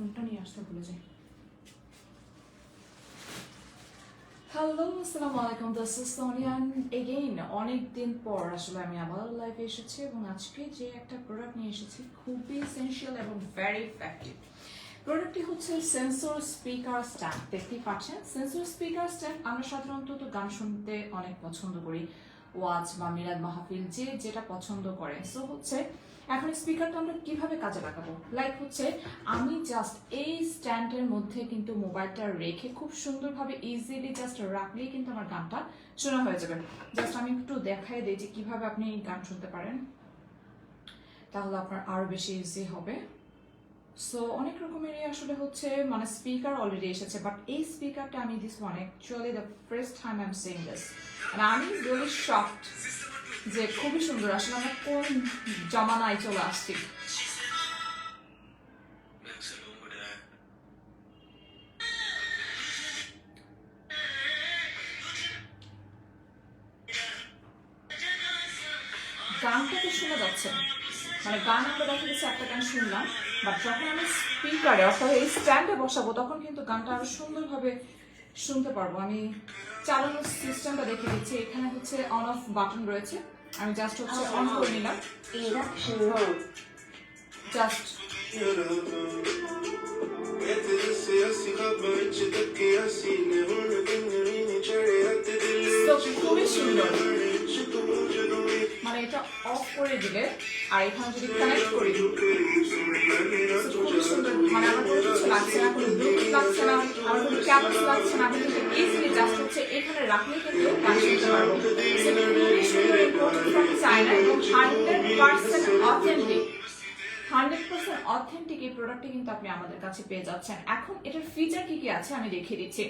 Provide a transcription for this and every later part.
ফোনটা নিয়ে আসতে ভুলে যাই। হ্যালো আসসালামু আলাইকুম দিস ইজ সোনিয়ান এগেইন অনেক দিন পর আসলে আমি আবার লাইভে এসেছি এবং আজকে যে একটা প্রোডাক্ট নিয়ে এসেছি, খুবই এসেনশিয়াল এবং ভেরি ইফেক্টিভ প্রোডাক্টটি হচ্ছে সেন্সর স্পিকার স্ট্যান্ড দেখতেই পাচ্ছেন? সেন্সর স্পিকার স্ট্যান্ড আমরা সাধারণত তো গান শুনতে অনেক পছন্দ করি। ওয়াজ বা মিলাদ মাহফিল, যে যেটা পছন্দ করে। সো হচ্ছে এখন স্পিকারটা আমরা কীভাবে কাজে লাগাবো? লাইক হচ্ছে, আমি জাস্ট এই স্ট্যান্ডের মধ্যে কিন্তু মোবাইলটা রেখে খুব সুন্দরভাবে ইজিলি জাস্ট রাখলেই কিন্তু আমার গানটা শোনা হয়ে যাবে। জাস্ট আমি একটু দেখাই দিই যে কীভাবে আপনি গান শুনতে পারেন। তাহলে আপনার আরও বেশি ইজি হবে। সো অনেক রকমেরই আসলে হচ্ছে মানে স্পিকার অলরেডি এসেছে বাট এই স্পিকারটা আমি this one actually the first time I am saying this আমি রিয়েলি শকড যে খুবই সুন্দর, আসলে আমরা কোন জামানায় চলে আসছি? গানটা তো শোনা যাচ্ছে। মানে গান আমরা দেখা গেছে একটা গান শুনলাম বাট যখন আমি স্পিকারে অর্থাৎ এই স্ট্যান্ডে বসাবো, তখন কিন্তু গানটা আরও সুন্দরভাবে শুনতে পারব। আমি চালানোর সিস্টেমটা দেখে দিচ্ছি। এখানে হচ্ছে অন অফ বাটন রয়েছে। আমি জাস্ট হচ্ছে অন করে নিলাম. জাস্ট খুবই সুন্দর এটা অফ করে দিলে আর এখানে যদি কানেক্ট করি তো খুবই সুন্দর মানে আমার কোনো কিছু লাগছে না, কোনো ব্লুটুথ লাগছে না, আমার কোনো ক্যাবলস লাগছে না, আমি কিন্তু ইজিলি জাস্ট হচ্ছে এখানে রাখলে কিন্তু গান শুনতে পারব। খুবই সুন্দর ইম্পোর্টেড ফ্রম চায়না এবং hundred percent authentic hundred percent authentic এই প্রোডাক্টটি কিন্তু আপনি আমাদের কাছে পেয়ে যাচ্ছেন। এখন এটার ফিচার কি কি আছে আমি দেখিয়ে দিচ্ছি।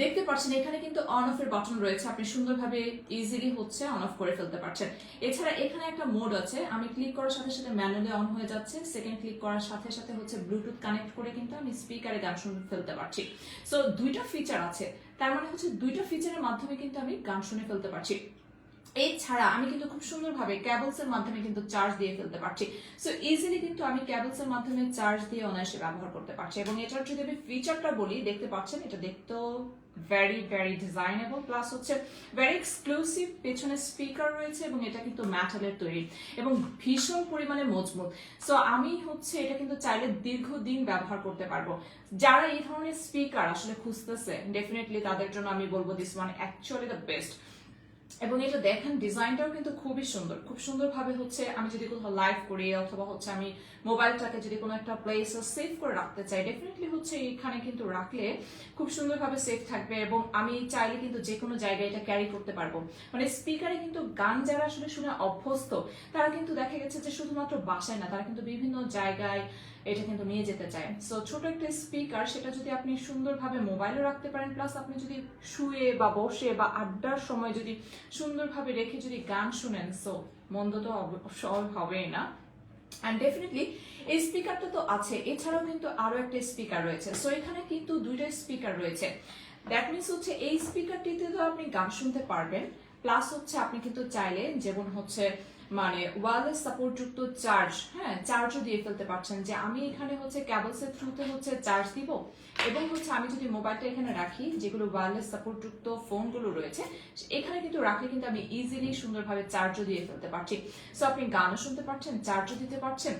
দেখতে পাচ্ছেন এখানে কিন্তু অন অফ এর বাটন রয়েছে। আপনি সুন্দরভাবে ইজিলি হচ্ছে অন অফ করে ফেলতে পারছেন। এছাড়া এখানে একটা মোড আছে। আমি ক্লিক করার সাথে সাথে ম্যানুয়ালি অন হয়ে যাচ্ছে। সেকেন্ড ক্লিক করার সাথে সাথে হচ্ছে ব্লুটুথ কানেক্ট করে কিন্তু আমি স্পিকারে গান শুনে ফেলতে পারছি। সো দুইটা ফিচার আছে। তার মানে হচ্ছে দুইটা ফিচারের মাধ্যমে কিন্তু আমি গান শুনে ফেলতে পারছি। এছাড়া আমি কিন্তু খুব সুন্দরভাবে ক্যাবলস এর মাধ্যমে কিন্তু চার্জ দিয়ে ফেলতে পারছি। সো ইজিলি কিন্তু আমি ক্যাবলস এর মাধ্যমে চার্জ দিয়ে অনায়াসে ব্যবহার করতে পারছি এবং এটার যদি আমি ফিচারটা বলি, দেখতে পাচ্ছেন, এটা দেখতেও ভেরি ভেরি ডিজাইনেবল প্লাস হচ্ছে ভেরি এক্সক্লুসিভ পেছনে স্পিকার রয়েছে এবং এটা কিন্তু ম্যাটালের তৈরি এবং ভীষণ পরিমাণে মজবুত। সো আমি হচ্ছে এটা কিন্তু চাইলে দীর্ঘদিন ব্যবহার করতে পারব। যারা এই ধরনের স্পিকার আসলে খুঁজতেছে ডেফিনেটলি তাদের জন্য আমি বলব this one actually the best এবং এটা দেখেন, ডিজাইনটাও কিন্তু খুবই সুন্দর। খুব সুন্দরভাবে হচ্ছে আমি যদি কোথাও লাইভ করি অথবা হচ্ছে আমি মোবাইলটাকে যদি কোনো একটা প্লেসে সেভ করে রাখতে চাই ডেফিনেটলি হচ্ছে এখানে কিন্তু রাখলে খুব সুন্দরভাবে সেভ থাকবে এবং আমি চাইলে কিন্তু যে কোনো জায়গায় এটা ক্যারি করতে পারব। মানে স্পিকারে কিন্তু গান যারা আসলে শুনে অভ্যস্ত, তারা কিন্তু দেখা গেছে যে শুধুমাত্র বাসায় না, তারা কিন্তু বিভিন্ন জায়গায় এটা কিন্তু নিয়ে যেতে চায়। সো ছোট একটা স্পিকার সেটা যদি আপনি সুন্দরভাবে মোবাইলে রাখতে পারেন প্লাস আপনি যদি শুয়ে বা বসে বা আড্ডার সময় যদি সুন্দরভাবে রেখে যদি গান শুনেন সো মন্দ তো হবেই না। অ্যান্ড ডেফিনেটলি এই স্পিকারটা তো আছে। এছাড়াও কিন্তু আরও একটা স্পিকার রয়েছে। সো এখানে কিন্তু দুইটা স্পিকার রয়েছে। দ্যাট মিনস হচ্ছে, এই স্পিকারটিতে তো আপনি গান শুনতে পারবেন। প্লাস হচ্ছে, আপনি কিন্তু চাইলে, যেমন হচ্ছে মানে ওয়ারলেস সাপোর্টযুক্ত চার্জ হ্যাঁ চার্জও দিয়ে ফেলতে পারছেন যে আমি এখানে হচ্ছে ক্যাবলসের থ্রুতে হচ্ছে চার্জ দিব এবং হচ্ছে আমি যদি মোবাইলটা এখানে রাখি, যেগুলো ওয়ারলেস সাপোর্টযুক্ত ফোনগুলো রয়েছে, এখানে কিন্তু রাখলে কিন্তু আমি ইজিলি সুন্দরভাবে চার্জও দিয়ে ফেলতে পারছি। সো আপনি গানও শুনতে পারছেন চার্জও দিতে পারছেন।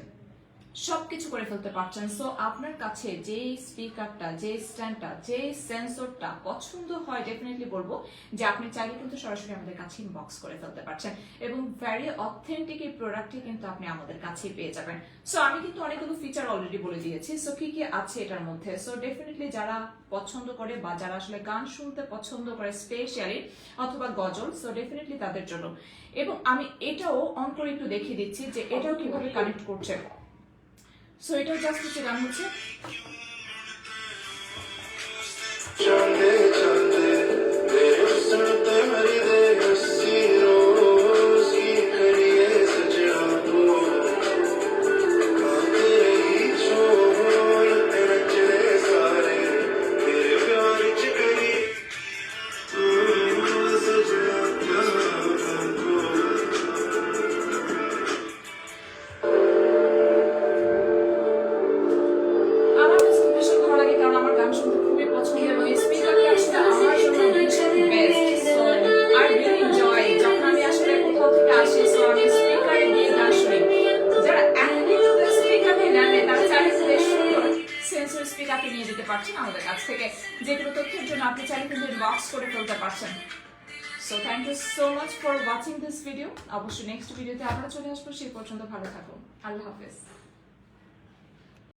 সবকিছু করে ফেলতে পারছেন। সো আপনার কাছে যে স্পিকারটা যে স্ট্যান্ডটা যে সেন্সরটা পছন্দ হয় ডেফিনেটলি বলব যে আপনি চাইলে কিন্তু সরাসরি আমাদের কাছে ইনবক্স করে ফেলতে পারছেন। এবং ভ্যারি অথেন্টিক এই প্রোডাক্টটি কিন্তু আপনি আমাদের কাছেই পেয়ে যাবেন। সো আমি কিন্তু অনেকগুলো ফিচার অলরেডি বলে দিয়েছি। সো কি কি আছে এটার মধ্যে? সো ডেফিনেটলি যারা পছন্দ করে বা যারা আসলে গান শুনতে পছন্দ করে স্পেশালি অথবা গজল সো ডেফিনেটলি তাদের জন্য। এবং আমি এটাও অন করে একটু দেখিয়ে দিচ্ছি যে এটাও কীভাবে কানেক্ট করছে। সো এটাও জাস্ট হচ্ছে গান হচ্ছে। আসে স্পিকার নিয়ে নিয়ে যেতে পারছেন আমাদের কাছ থেকে। যেগুলো তথ্যের জন্য আপনি চাইলে করে পারছেন। So much for watching video অবশ্যই নেক্সট ভিডিওতে আমরা চলে আসব। সে পর্যন্ত ভালো থাকুন। আল্লাহ হাফেজ।